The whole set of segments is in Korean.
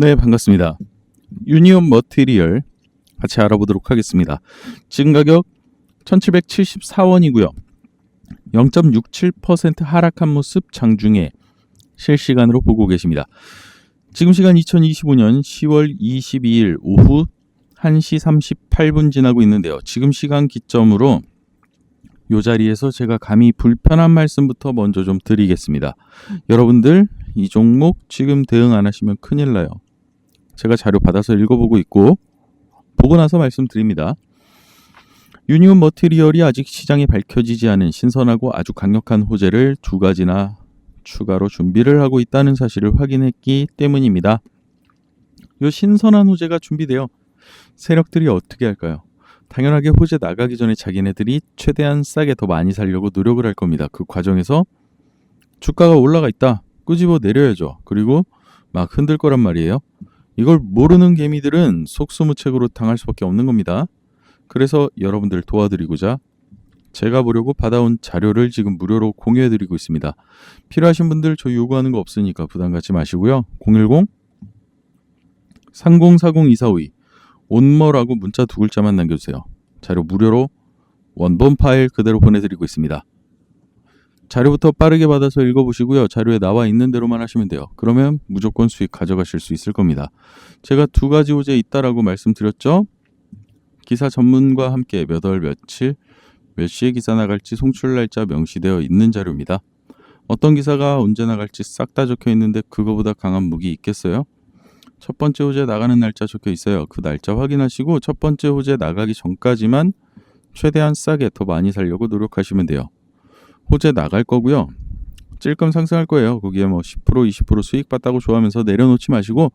네, 반갑습니다. 유니온 머티리얼 같이 알아보도록 하겠습니다. 지금 가격 1774원이고요. 0.67% 하락한 모습 장중에 실시간으로 보고 계십니다. 지금 시간 2025년 10월 22일 오후 1시 38분 지나고 있는데요. 지금 시간 기점으로 이 자리에서 제가 감히 불편한 말씀부터 먼저 좀 드리겠습니다. 여러분들 이 종목 지금 대응 안 하시면 큰일 나요. 제가 자료 받아서 읽어보고 있고 보고 나서 말씀드립니다. 유니온 머티리얼이 아직 시장에 밝혀지지 않은 신선하고 아주 강력한 호재를 두 가지나 추가로 준비를 하고 있다는 사실을 확인했기 때문입니다. 이 신선한 호재가 준비되어 세력들이 어떻게 할까요? 당연하게 호재 나가기 전에 자기네들이 최대한 싸게 더 많이 살려고 노력을 할 겁니다. 그 과정에서 주가가 올라가 있다. 끄집어 내려야죠. 그리고 막 흔들 거란 말이에요. 이걸 모르는 개미들은 속수무책으로 당할 수밖에 없는 겁니다. 그래서 여러분들 도와드리고자 제가 보려고 받아온 자료를 지금 무료로 공유해드리고 있습니다. 필요하신 분들 저 요구하는 거 없으니까 부담 갖지 마시고요. 010 3040-2452 온머라고 문자 두 글자만 남겨주세요. 자료 무료로 원본 파일 그대로 보내드리고 있습니다. 자료부터 빠르게 받아서 읽어보시고요. 자료에 나와 있는 대로만 하시면 돼요. 그러면 무조건 수익 가져가실 수 있을 겁니다. 제가 두 가지 호재 있다라고 말씀드렸죠. 기사 전문과 함께 몇 월 며칠 몇 시에 기사 나갈지 송출 날짜 명시되어 있는 자료입니다. 어떤 기사가 언제 나갈지 싹 다 적혀 있는데 그거보다 강한 무기 있겠어요? 첫 번째 호재 나가는 날짜 적혀 있어요. 그 날짜 확인하시고 첫 번째 호재 나가기 전까지만 최대한 싸게 더 많이 살려고 노력하시면 돼요. 호재 나갈 거고요. 찔끔 상승할 거예요. 거기에 뭐 10% 20% 수익 봤다고 좋아하면서 내려놓지 마시고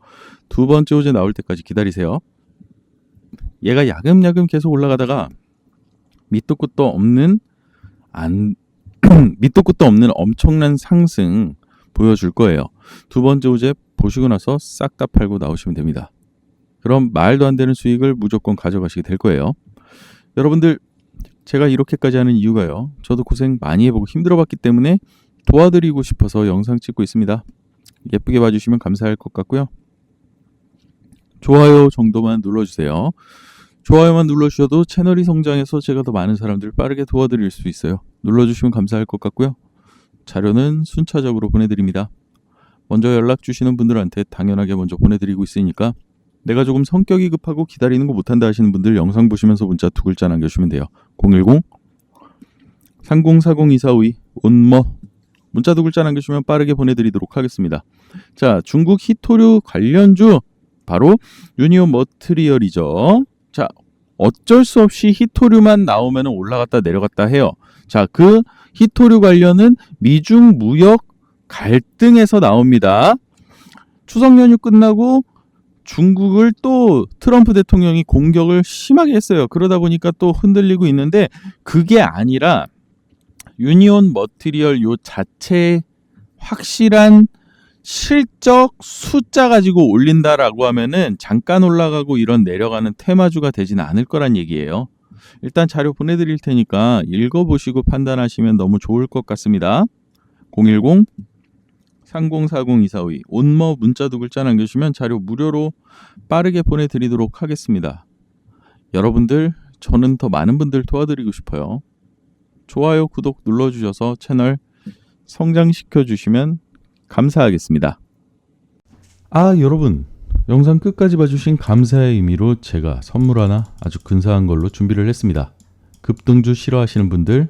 두 번째 호재 나올 때까지 기다리세요. 얘가 야금야금 계속 올라가다가 밑도 끝도 없는 안 밑도 끝도 없는 엄청난 상승 보여줄 거예요. 두 번째 호재 보시고 나서 싹 다 팔고 나오시면 됩니다. 그럼 말도 안 되는 수익을 무조건 가져가시게 될 거예요. 여러분들 제가 이렇게까지 하는 이유가요. 저도 고생 많이 해보고 힘들어봤기 때문에 도와드리고 싶어서 영상 찍고 있습니다. 예쁘게 봐주시면 감사할 것 같고요. 좋아요 정도만 눌러주세요. 좋아요만 눌러주셔도 채널이 성장해서 제가 더 많은 사람들 빠르게 도와드릴 수 있어요. 눌러주시면 감사할 것 같고요. 자료는 순차적으로 보내드립니다. 먼저 연락 주시는 분들한테 당연하게 먼저 보내드리고 있으니까 내가 조금 성격이 급하고 기다리는 거 못한다 하시는 분들 영상 보시면서 문자 두 글자 남겨주시면 돼요. 010 3040-2452 온머 문자 두 글자 남겨주시면 빠르게 보내드리도록 하겠습니다. 자 중국 히토류 관련주 바로 유니온 머트리얼이죠. 자 어쩔 수 없이 히토류만 나오면 올라갔다 내려갔다 해요. 자 그 히토류 관련은 미중 무역 갈등에서 나옵니다. 추석 연휴 끝나고 중국을 또 트럼프 대통령이 공격을 심하게 했어요. 그러다 보니까 또 흔들리고 있는데 그게 아니라 유니온 머티리얼 요 자체 확실한 실적 숫자 가지고 올린다라고 하면은 잠깐 올라가고 이런 내려가는 테마주가 되진 않을 거란 얘기예요. 일단 자료 보내드릴 테니까 읽어보시고 판단하시면 너무 좋을 것 같습니다. 010 3040-2452 온머 문자 두 글자 남겨주시면 자료 무료로 빠르게 보내드리도록 하겠습니다. 여러분들 저는 더 많은 분들 도와드리고 싶어요. 좋아요 구독 눌러주셔서 채널 성장시켜 주시면 감사하겠습니다. 아 여러분 영상 끝까지 봐주신 감사의 의미로 제가 선물 하나 아주 근사한 걸로 준비를 했습니다. 급등주 싫어하시는 분들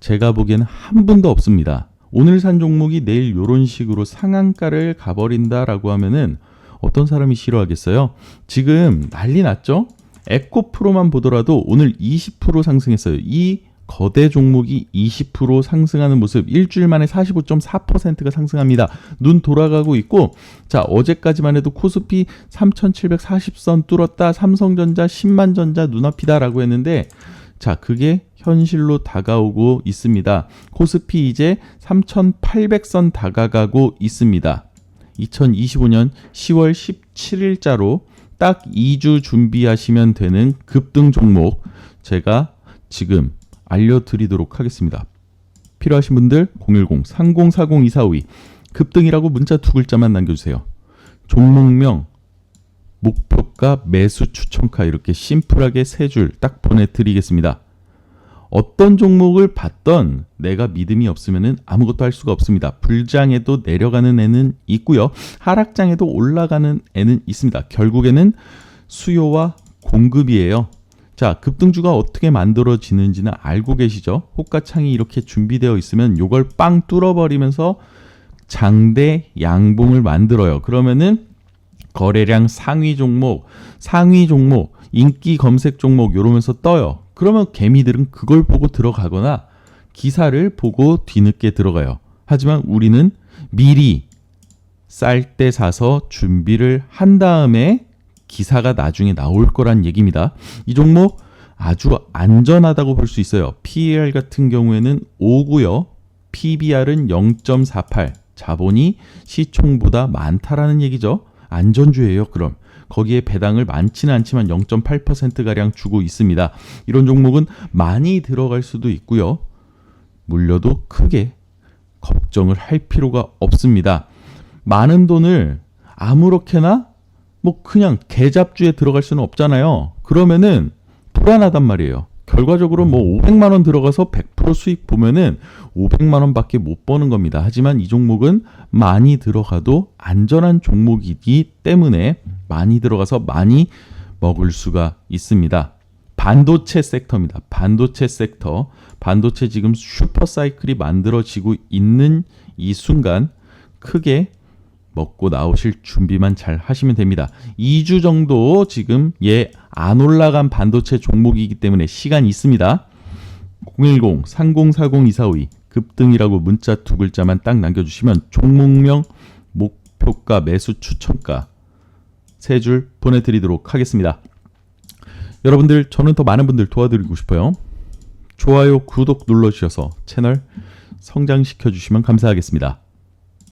제가 보기에는 한 분도 없습니다. 오늘 산 종목이 내일 이런 식으로 상한가를 가버린다라고 하면은 어떤 사람이 싫어하겠어요? 지금 난리 났죠? 에코프로만 보더라도 오늘 20% 상승했어요. 이 거대 종목이 20% 상승하는 모습 일주일 만에 45.4%가 상승합니다. 눈 돌아가고 있고 자 어제까지만 해도 코스피 3740선 뚫었다 삼성전자 10만전자 눈앞이다라고 했는데 자 그게 현실로 다가오고 있습니다. 코스피 이제 3800선 다가가고 있습니다. 2025년 10월 17일자로 딱 2주 준비하시면 되는 급등 종목 제가 지금 알려드리도록 하겠습니다. 필요하신 분들 010-3040-2452 급등이라고 문자 두 글자만 남겨주세요. 종목명, 목표 가, 매수 추천가 이렇게 심플하게 세 줄 딱 보내드리겠습니다. 어떤 종목을 봤던 내가 믿음이 없으면 아무것도 할 수가 없습니다. 불장에도 내려가는 애는 있고요. 하락장에도 올라가는 애는 있습니다. 결국에는 수요와 공급이에요. 자, 급등주가 어떻게 만들어지는지는 알고 계시죠? 호가창이 이렇게 준비되어 있으면 요걸 빵 뚫어버리면서 장대 양봉을 만들어요. 그러면은 거래량 상위 종목, 상위 종목, 인기 검색 종목 이러면서 떠요. 그러면 개미들은 그걸 보고 들어가거나 기사를 보고 뒤늦게 들어가요. 하지만 우리는 미리 쌀 때 사서 준비를 한 다음에 기사가 나중에 나올 거란 얘기입니다. 이 종목 아주 안전하다고 볼 수 있어요. PER 같은 경우에는 5고요. PBR은 0.48. 자본이 시총보다 많다라는 얘기죠. 안전주예요. 그럼 거기에 배당을 많지는 않지만 0.8%가량 주고 있습니다. 이런 종목은 많이 들어갈 수도 있고요. 물려도 크게 걱정을 할 필요가 없습니다. 많은 돈을 아무렇게나 뭐 그냥 개잡주에 들어갈 수는 없잖아요. 그러면은 불안하단 말이에요. 결과적으로 뭐 500만 원 들어가서 100% 수익 보면은 500만 원밖에 못 버는 겁니다. 하지만 이 종목은 많이 들어가도 안전한 종목이기 때문에 많이 들어가서 많이 먹을 수가 있습니다. 반도체 섹터입니다. 반도체 섹터. 반도체 지금 슈퍼 사이클이 만들어지고 있는 이 순간 크게 먹고 나오실 준비만 잘 하시면 됩니다. 2주 정도 지금 얘안 올라간 반도체 종목이기 때문에 시간이 있습니다. 010-3040-2452 급등이라고 문자 두 글자만 딱 남겨주시면 종목명, 목표가, 매수 추천가 세 줄 보내드리도록 하겠습니다. 여러분들 저는 더 많은 분들 도와드리고 싶어요. 좋아요, 구독 눌러주셔서 채널 성장시켜 주시면 감사하겠습니다.